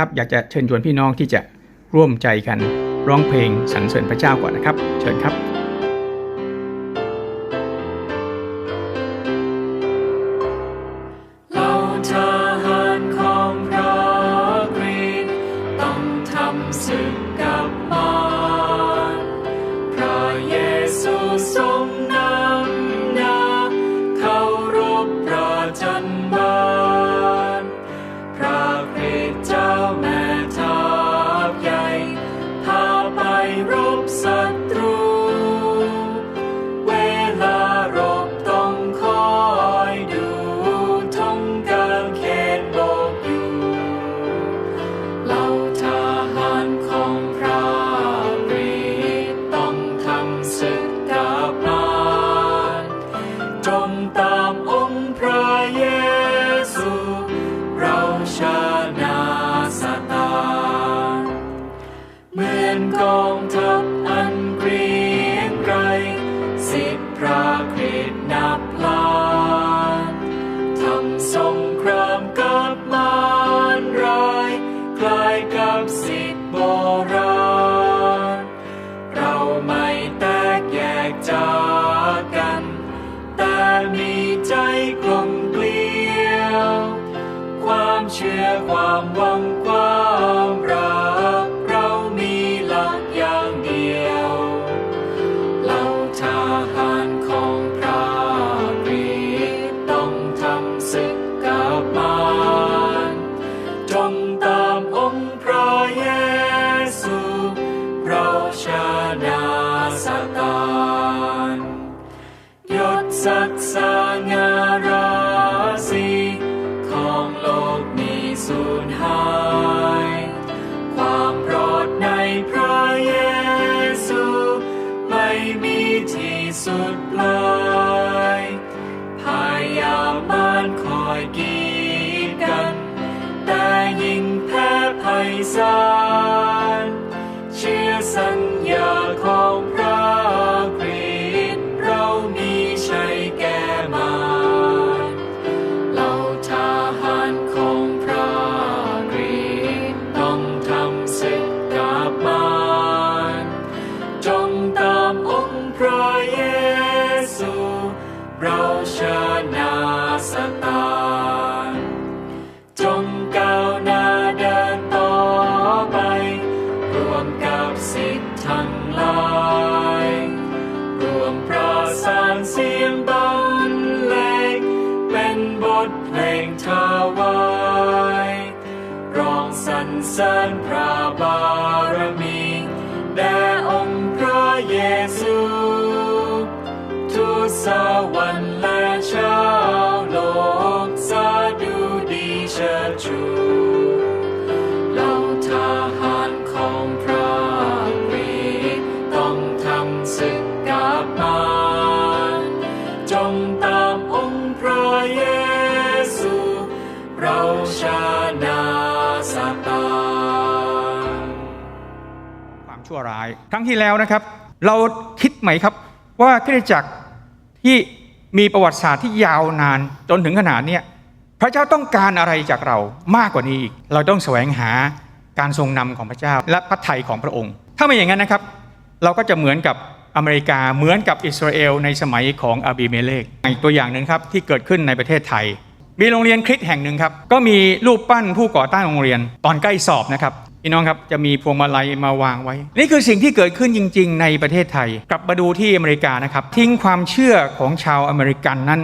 ครับอยากจะเชิญชวนพี่น้องที่จะร่วมใจกันร้องเพลงสรรเสริญพระเจ้าก่อนนะครับ เชิญครับ เควา เสริญพระบารมีแด่องค์พระเยซูทุกสวรรค์และชาวโลกสาดุดีเชิดชูเหล่าทหารของพระกรีต้องทำศึกกับมารจงต ชั่วร้าย ครั้งที่แล้วนะครับ เราคิดไหมครับว่าคริสตจักรที่มีประวัติศาสตร์ที่ยาวนานจนถึงขนาดนี้พระเจ้าต้องการอะไรจากเรามากกว่านี้อีก เราต้องแสวงหาการทรงนำของพระเจ้า และพระทัยของพระองค์ ถ้าไม่อย่างนั้นนะครับ เราก็จะเหมือนกับอเมริกาเหมือนกับอิสราเอลในสมัยของอาบีเมเลกอีกตัวอย่างหนึ่งครับที่เกิดขึ้นในประเทศไทย มีโรงเรียนคริสต์แห่งหนึ่งครับก็มีรูปปั้นผู้ก่อตั้งโรงเรียน ตอนใกล้สอบนะครับ พี่น้องครับจะมีพวงมาลัยมาวางไว้ นี่คือสิ่งที่เกิดขึ้นจริง ๆ ในประเทศไทย กลับมาดูที่อเมริกานะครับทิ้งความเชื่อของชาวอเมริกันนั้น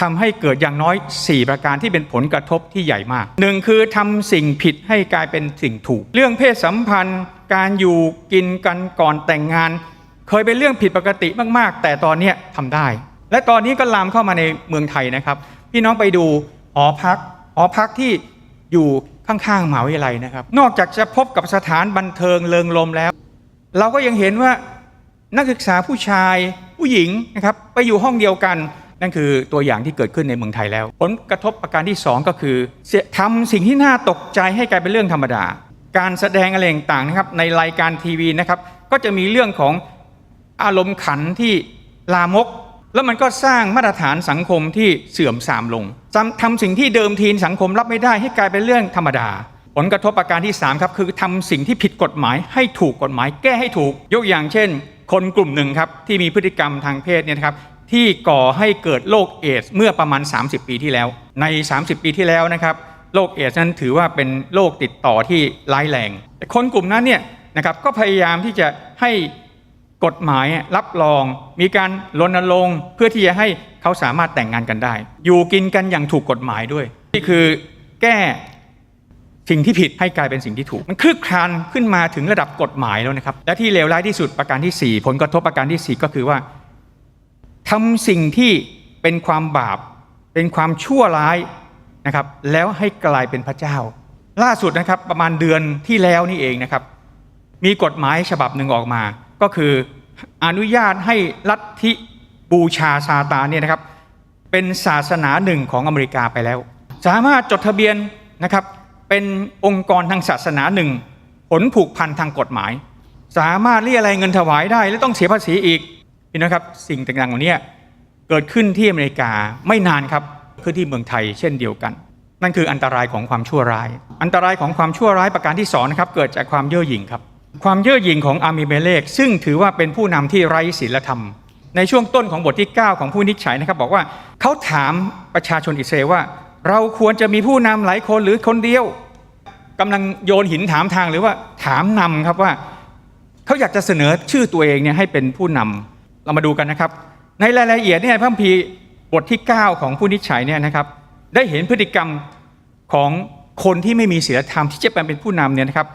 ทำให้เกิดอย่างน้อย 4 ประการที่เป็นผลกระทบที่ใหญ่มากหนึ่งคือทำสิ่งผิดให้กลายเป็นสิ่งถูก เรื่องเพศสัมพันธ์ การอยู่กินกันก่อนแต่งงาน เคยเป็นเรื่องผิดปกติมากๆ แต่ตอนนี้ทำได้ และตอนนี้ก็ลามเข้ามาในเมืองไทยนะครับ พี่น้องไปดูหอพักหอพักที่ อยู่ข้างๆมหาวิทยาลัยนะครับ นอกจากจะพบกับสถานบันเทิงเลิงลมแล้ว เราก็ยังเห็นว่านักศึกษาผู้ชายผู้หญิงนะครับไปอยู่ห้องเดียวกัน นั่นคือตัวอย่างที่เกิดขึ้นในเมืองไทยแล้ว ผลกระทบประการที่สองก็คือทำสิ่งที่น่าตกใจให้กลายเป็นเรื่องธรรมดา การแสดงอะไรต่างๆนะครับในรายการทีวีนะครับก็จะมีเรื่องของอารมณ์ขันที่ลามก แล้วมันก็สร้างมาตรฐานสังคมที่เสื่อมทรามลงทำสิ่งที่เดิมทีนสังคมรับไม่ได้ให้กลายเป็นเรื่องธรรมดา ผลกระทบประการที่ 3 ครับคือทำสิ่งที่ผิดกฎหมายให้ถูกกฎหมายแก้ให้ถูก ยกอย่างเช่น คนกลุ่มหนึ่งครับที่มีพฤติกรรมทางเพศเนี่ยครับที่ก่อให้เกิดโรคเอดส์เมื่อประมาณ 30 ปีที่แล้ว ใน 30 ปีที่แล้วนะครับโรคเอดส์นั้นถือว่าเป็นโรคติดต่อที่ร้ายแรงแต่คนกลุ่มนั้นเนี่ยนะครับก็พยายามที่จะให้ กฎหมายรับรอง มีการรณรงค์เพื่อที่จะให้เขาสามารถแต่งงานกันได้ อยู่กินกันอย่างถูกกฎหมายด้วย นี่คือแก้สิ่งที่ผิดให้กลายเป็นสิ่งที่ถูก มันคืบคลานขึ้นมาถึงระดับกฎหมายแล้วนะครับ และที่เลวร้ายที่สุดประการที่ 4 ผลกระทบประการที่ 4 ก็คือว่าทำสิ่งที่เป็นความบาป เป็นความชั่วร้ายนะครับ แล้วให้กลายเป็นพระเจ้า ล่าสุดนะครับประมาณเดือนที่แล้วนี่เองนะครับ มีกฎหมายฉบับหนึ่งออกมา ก็คืออนุญาตให้ลัทธิบูชาซาตานเนี่ยนะครับเป็นศาสนาหนึ่งของอเมริกาไปแล้ว สามารถจดทะเบียนนะครับเป็นองค์กรทางศาสนาหนึ่งผลผูกพันทางกฎหมาย สามารถเรียอะไรเงินถวายได้ และต้องเสียภาษีอีกพี่นะครับสิ่งต่างๆเหล่านี้เกิดขึ้นที่อเมริกาไม่นานครับคือที่เมืองไทยเช่นเดียวกัน นั่นคืออันตรายของความชั่วร้าย อันตรายของความชั่วร้ายประการที่สองนะครับเกิดจากความเย่อหยิ่งครับ ความเย่อหยิ่งของอามิเมเลกซึ่งถือว่าเป็นผู้นำที่ไร้ศีลธรรม ในช่วงต้นของบทที่ 9 ของผู้นิจฉัยนะครับ บอกว่าเขาถามประชาชนอิสราเอลว่า เราควรจะมีผู้นำหลายคนหรือคนเดียวกำลังโยนหินถามทางหรือว่าถามนำครับว่าเขาอยากจะเสนอชื่อตัวเองเนี่ยให้เป็นผู้นำเรามาดูกันนะครับ ในรายละเอียดเนี่ยพระคัมภีบทที่ 9 ของผู้นิจฉัยเนี่ยนะครับ ได้เห็นพฤติกรรมของคนที่ไม่มีศีลธรรมที่จะเป็นผู้นำเนี่ยนะครับ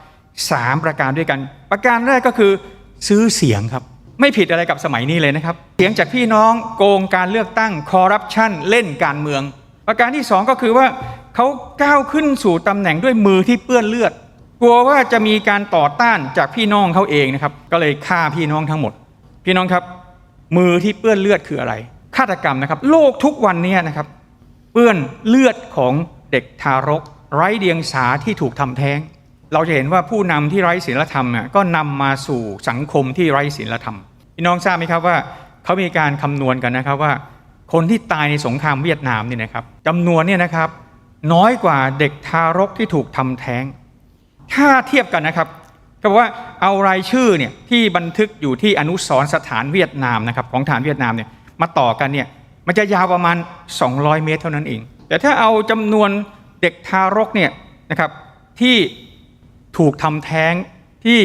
สามประการด้วยกัน ประการแรกก็คือซื้อเสียงครับ ไม่ผิดอะไรกับสมัยนี้เลยนะครับ เสียงจากพี่น้องโกงการเลือกตั้งคอร์รัปชันเล่นการเมือง ประการที่สองก็คือว่าเขาก้าวขึ้นสู่ตำแหน่งด้วยมือที่เปื้อนเลือด กลัวว่าจะมีการต่อต้านจากพี่น้องเขาเองนะครับ ก็เลยฆ่าพี่น้องทั้งหมด พี่น้องครับ มือที่เปื้อนเลือดคืออะไรฆาตกรรมนะครับ โลกทุกวันนี้นะครับ เปื้อนเลือดของเด็กทารก ไร้เดียงสาที่ถูกทำแท้ง เราจะเห็นว่าผู้นำที่ไร้ศีลธรรมน่ะก็นำมาสู่สังคมที่ไร้ศีลธรรมพี่น้องทราบไหมครับว่าเขามีการคำนวณกันนะครับว่า คนที่ตายในสงครามเวียดนามเนี่ยนะครับจำนวนเนี่ยนะครับ น้อยกว่าเด็กทารกที่ถูกทำแท้ง ถ้าเทียบกันนะครับก็บอกว่าเอารายชื่อเนี่ยที่บันทึกอยู่ที่อนุสรสถานเวียดนามนะครับของฐานเวียดนามเนี่ยมาต่อกันเนี่ยมันจะยาวประมาณ 200 เมตรเท่านั้นเอง แต่ถ้าเอาจำนวนเด็กทารกเนี่ยนะครับที่ ถูกทำแท้งที่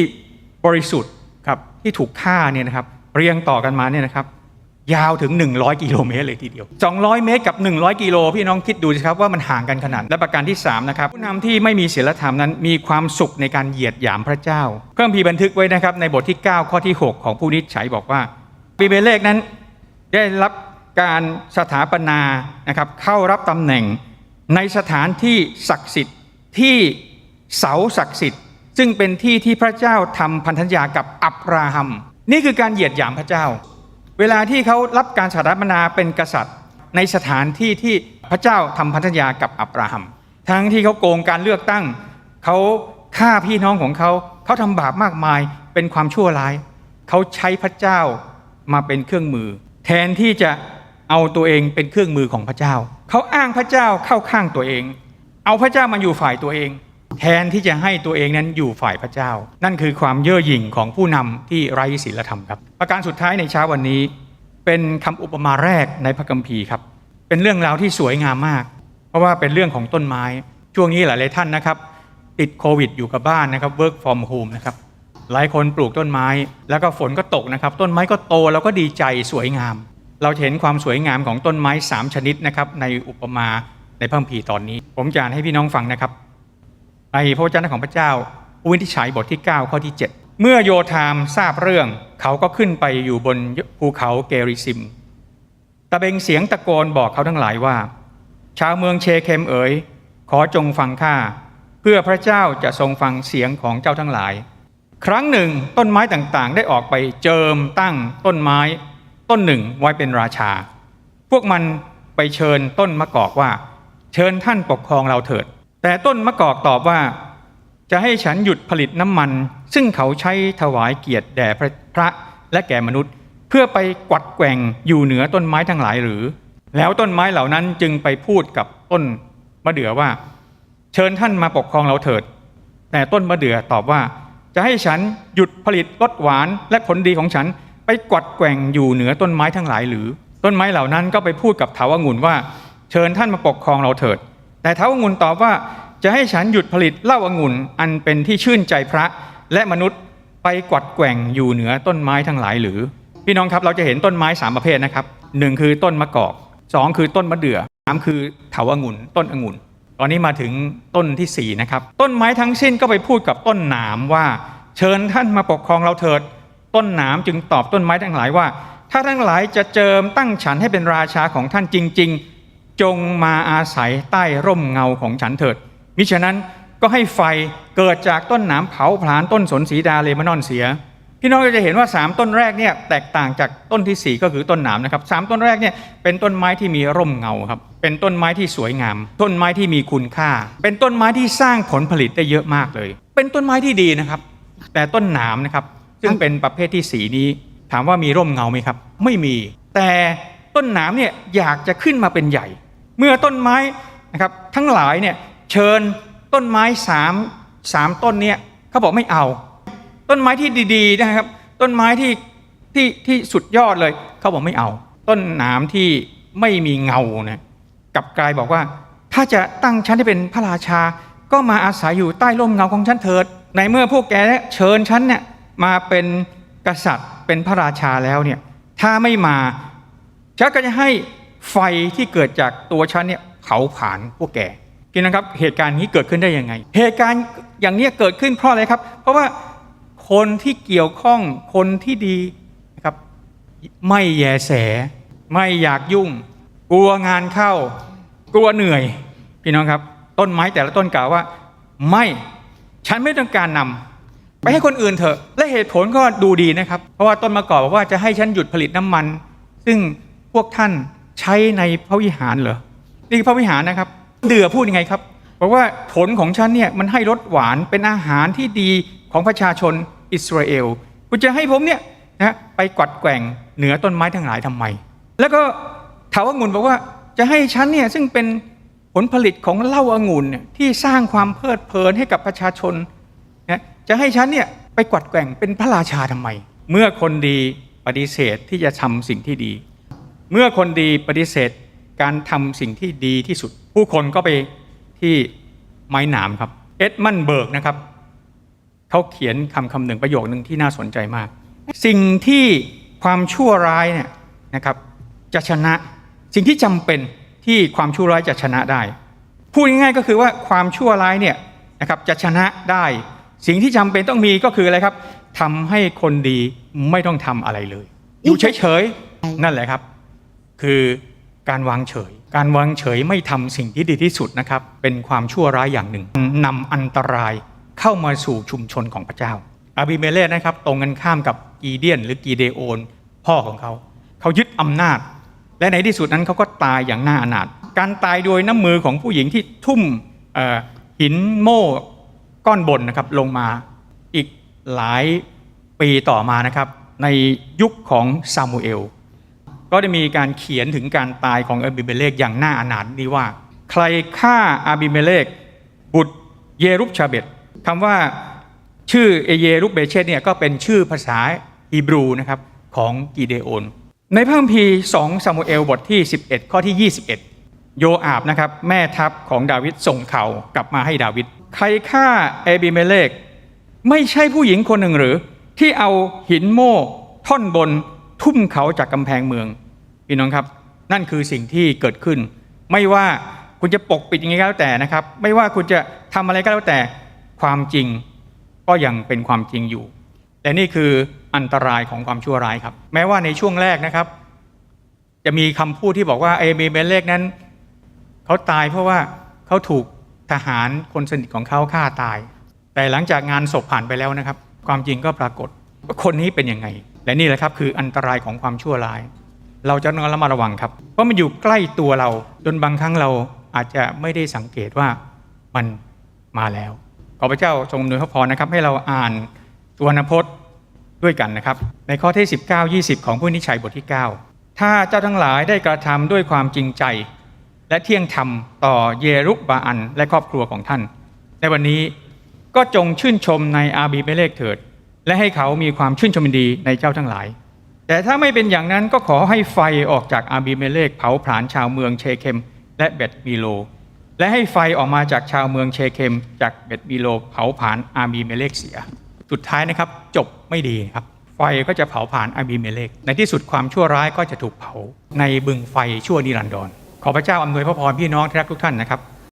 บริสุทธิ์ครับที่ถูกฆ่าเนี่ยนะครับเรียงต่อกันมาเนี่ยนะครับยาวถึง 100 กิโลเมตรเลยทีเดียว 200 เมตรกับ 100 กิโลพี่น้องคิดดูสิครับว่ามันห่างกันขนาด และประการที่ 3 นะครับ ผู้นำที่ไม่มีศีลธรรมนั้นมีความสุขในการเหยียดหยามพระเจ้าเพิ่มพีบันทึกไว้นะครับ ในบทที่ 9 ข้อที่ 6 ของผู้นิจฉัยบอกว่าปีเบเลกนั้น ได้รับการสถาปนานะครับเข้ารับตำแหน่งในสถานที่ศักดิ์สิทธิ์ที่ เสาศักดิ์สิทธิ์ ซึ่งเป็นที่ที่พระเจ้าทำพันธสัญญากับอับราฮัม นี่คือการเหยียดหยามพระเจ้า เวลาที่เขารับการสถาปนาเป็นกษัตริย์ ในสถานที่ที่พระเจ้าทำพันธสัญญากับอับราฮัม ทั้งที่เขาโกงการเลือกตั้ง เขาฆ่าพี่น้องของเขา เขาทำบาปมากมายเป็นความชั่วร้าย เขาใช้พระเจ้ามาเป็นเครื่องมือ แทนที่จะเอาตัวเองเป็นเครื่องมือของพระเจ้า เขาอ้างพระเจ้าเข้าข้างตัวเอง เอาพระเจ้ามาอยู่ฝ่ายตัวเอง แทนที่จะให้ตัวเองนั้นอยู่ฝ่ายพระเจ้า นั่นคือความเย่อหยิ่งของผู้นำที่ไร้ศีลธรรมครับ ประการสุดท้ายในเช้าวันนี้ เป็นคำอุปมาแรกในพระคัมภีร์ครับ เป็นเรื่องราวที่สวยงามมาก เพราะว่าเป็นเรื่องของต้นไม้ ช่วงนี้หลายๆท่านนะครับ ติดโควิดอยู่กับบ้านนะครับ work from home นะครับหลายคนปลูกต้นไม้ แล้วก็ฝนก็ตกนะครับ ต้นไม้ก็โตแล้วก็ดีใจสวยงาม เราเห็นความสวยงามของต้นไม้ 3 ชนิดนะครับในอุปมาในพระคัมภีร์ตอนนี้ ผมจะอ่านให้พี่น้องฟังนะครับ ในพระวจนะของพระเจ้าวินิจฉัยบทที่ 9 ข้อที่ 7 เมื่อโยธามทราบเรื่อง เขาก็ขึ้นไปอยู่บนภูเขาเกริซิม ตะเบงเสียงตะโกนบอกเขาทั้งหลายว่า ชาวเมืองเชเคมเอ๋ย ขอจงฟังข้าเพื่อพระเจ้าจะทรงฟังเสียงของเจ้าทั้งหลาย ครั้งหนึ่งต้นไม้ต่างๆ ได้ออกไปเจิมตั้งต้นไม้ ต้นหนึ่งไว้เป็นราชา พวกมันไปเชิญต้นมะกอกว่า เชิญท่านปกครองเราเถิด แต่ต้นมะกอกตอบว่า จะให้ฉันหยุดผลิตน้ำมัน ซึ่งเขาใช้ถวายเกียรติแด่พระพระและแก่มนุษย์ เพื่อไปกวัดแกว่งอยู่เหนือต้นไม้ทั้งหลายหรือ แล้วต้นไม้เหล่านั้นจึงไปพูดกับต้นมะเดื่อว่า เชิญท่านมาปกครองเราเถิด แต่ต้นมะเดื่อตอบว่า จะให้ฉันหยุดผลิตรสหวานและผลดีของฉันไปกวัดแกว่งอยู่เหนือต้นไม้ทั้งหลายหรือ ต้นไม้เหล่านั้นก็ไปพูดกับถาวงุ่นว่า เชิญท่านมาปกครองเราเถิด แต่เถาวงุ่นตอบว่าจะให้ฉันหยุดผลิตเหล้าองุ่นอันเป็นที่ชื่นใจพระและมนุษย์ไปกวัดแกว่งอยู่เหนือต้นไม้ทั้งหลายหรือ พี่น้องครับเราจะเห็นต้นไม้สามประเภทนะครับหนึ่งคือต้นมะกอกสองคือต้นมะเดื่อสามคือเถาวงุ่นต้นองุ่น ตอนนี้มาถึงต้นที่สี่นะครับต้นไม้ทั้งสิ้นก็ไปพูดกับต้นหนามว่า เชิญท่านมาปกครองเราเถิด ต้นหนามจึงตอบต้นไม้ทั้งหลายว่า ถ้าทั้งหลายจะเจิมตั้งฉันให้เป็นราชาของท่านจริง ๆ จงมาอาศัยใต้ร่มเงาของฉันเถิด มิฉะนั้นก็ให้ไฟเกิดจากต้นหนามเผาผลาญต้นสนสีดาเลมานอนเสีย พี่น้องก็จะเห็นว่า 3 ต้นแรกเนี่ยแตกต่างจากต้นทีสี่4 ก็คือต้นหนามนะครับสามต้นแรกเนี่ยเป็นต้นไม้ที่มีร่มเงาครับ เป็นต้นไม้ที่สวยงาม ต้นไม้ที่มีคุณค่า เป็นต้นไม้ที่สร้างผลผลิตได้เยอะมากเลย เป็นต้นไม้ที่ดีนะครับ แต่ต้นหนามนะครับซึ่งเป็นประเภทที่สีนี้ ถามว่ามีร่มเงาไหมครับ ไม่มี แต่ต้นหนามเนี่ยอยากจะขึ้นมาเป็นใหญ่ เมื่อต้นไม้นะครับทั้งหลายเนี่ยเชิญต้นไม้สามสามต้นเนี่ยเขาบอกไม่เอา ต้นไม้ที่ดีๆนะครับ ต้นไม้ที่ที่ที่สุดยอดเลยเขาบอกไม่เอา ต้นหนามที่ไม่มีเงานะกับกลายบอกว่า ถ้าจะตั้งฉันให้เป็นพระราชา ก็มาอาศัยอยู่ใต้ร่มเงาของฉันเถิด ในเมื่อพวกแกเชิญฉันเนี่ยมาเป็นกษัตริย์เป็นพระราชาแล้วเนี่ยถ้าไม่มาฉันก็จะให้ ไฟที่เกิดจากตัวฉันเนี่ยเผาผลาญพวกแกกินนะครับเหตุการณ์นี้เกิดขึ้นได้ยังไง เหตุการณ์อย่างนี้เกิดขึ้นเพราะอะไรครับ เพราะว่าคนที่เกี่ยวข้องคนที่ดีนะครับไม่แยแส ไม่อยากยุ่ง กลัวงานเข้า กลัวเหนื่อยพี่น้องครับต้นไม้แต่ละต้นกล่าวว่า ไม่ฉันไม่ต้องการนำไปให้คนอื่นเถอะ และเหตุผลก็ดูดีนะครับ เพราะว่าต้นมะกอกบอกว่าจะให้ฉันหยุดผลิตน้ำมัน ซึ่งพวกท่าน ใช้ในพระวิหารเหรอนี่คือพระวิหารนะครับ เดือพูดยังไงครับบอกว่าผลของฉันเนี่ยมันให้รสหวานเป็นอาหารที่ดีของประชาชนอิสราเอลคุณจะให้ผมเนี่ยนะไปกวัดแกว่งเหนือต้นไม้ทั้งหลายทำไม แล้วก็ถาวงุ่นบอกว่าจะให้ฉันเนี่ยซึ่งเป็นผลผลิตของเหล้าองุ่นเนี่ยที่สร้างความเพลิดเพลินให้กับประชาชนนะจะให้ฉันเนี่ยไปกวัดแกว่งเป็นพระราชาทำไม เมื่อคนดีปฏิเสธที่จะทำสิ่งที่ดี เมื่อคนดีปฏิเสธการทำสิ่งที่ดีที่สุด ผู้คนก็ไปที่ไม้หนามครับ เอ็ดมันเบิร์กนะครับเขาเขียนคำคำหนึ่งประโยคหนึ่งที่น่าสนใจมาก สิ่งที่ความชั่วร้ายเนี่ยนะครับจะชนะสิ่งที่จำเป็นที่ความชั่วร้ายจะชนะได้ พูดง่ายๆก็คือว่าความชั่วร้ายเนี่ยนะครับจะชนะได้ สิ่งที่จำเป็นต้องมีก็คืออะไรครับทำให้คนดีไม่ต้องทำอะไรเลย อยู่เฉยๆนั่นแหละครับ คือการวางเฉย การวางเฉยไม่ทำสิ่งที่ดีที่สุดนะครับ เป็นความชั่วร้ายอย่างหนึ่งนำอันตรายเข้ามาสู่ชุมชนของพระเจ้าอาบิเมเลสนะครับ ตรงกันข้ามกับกีเดียน หรือกีเดโอน พ่อของเขา เขายึดอำนาจ และในที่สุดนั้นเขาก็ตายอย่างน่าอนาถการตายโดยน้ำมือของผู้หญิงที่ทุ่มหินโม่ก้อนบนนะครับลงมาอีกหลายปีต่อมานะครับ ในยุคของซามูเอล ก็ได้มีการเขียนถึงการตายของอาบิเมเลกอย่างน่าอนาถนี้ว่า ใครฆ่าอาบิเมเลกบุตรเยรุบชาเบตคำว่าชื่อเอเยรุบเบเชตเนี่ยก็เป็นชื่อภาษาฮีบรูนะครับของกิเดโอนในพระคัมภีร์2ซามูเอลบทที่ 11 ข้อที่ 21 โยอาบนะครับแม่ทัพของดาวิดส่งข่าวกลับมาให้ดาวิดใครฆ่าเอบิเมเลกไม่ใช่ผู้หญิงคนหนึ่งหรือ ที่เอาหินโม่ท่อนบนทุ่มเขาจากกำแพงเมือง พี่น้องครับ นั่นคือสิ่งที่เกิดขึ้น ไม่ว่าคุณจะปกปิดยังไงก็แล้วแต่นะครับ ไม่ว่าคุณจะทำอะไรก็แล้วแต่ความจริงก็ยังเป็นความจริงอยู่ และนี่คืออันตรายของความชั่วร้ายครับ แม้ว่าในช่วงแรกนะครับ จะมีคำพูดที่บอกว่าเอเมเบเลกนั้นเขาตายเพราะว่าเขาถูกทหารคนสนิทของเขาฆ่าตาย แต่หลังจากงานศพผ่านไปแล้วนะครับ ความจริงก็ปรากฏว่าคนนี้เป็นยังไง และนี่แหละครับคืออันตรายของความชั่วร้าย เราจะต้องระมัดระวังครับ เพราะมันอยู่ใกล้ตัวเรา จนบางครั้งเราอาจจะไม่ได้สังเกตว่ามันมาแล้ว ขอพระเจ้าทรงอำนวยพระพรนะครับ ให้เราอ่านสุวรรณพจน์ด้วยกันนะครับ ในข้อที่ 19 20 ของผู้นิจฉัยบทที่ 9 ถ้าเจ้าทั้งหลายได้กระทำด้วยความจริงใจ และเที่ยงธรรมต่อเยรุบาอันและครอบครัวของท่าน ในวันนี้ก็จงชื่นชมในอาบีเมเลกเถิด และให้เขามีความชื่นชมยินดีในเจ้าทั้งหลาย แต่ถ้าไม่เป็นอย่างนั้นก็ขอให้ไฟออกจากอาบีเมเลกเผาผลาญชาวเมืองเชเคม และเบตมีโล และให้ไฟออกมาจากชาวเมืองเชเคม จากเบตมีโล เผาผลาญอาบีเมเลกเสีย สุดท้ายนะครับ จบไม่ดีครับ ไฟก็จะเผาผลาญอาบีเมเลก ในที่สุดความชั่วร้ายก็จะถูกเผาในบึงไฟชั่วนิรันดรขอพระเจ้าอำนวยพระพรพี่น้องที่รักทุกท่านนะครับ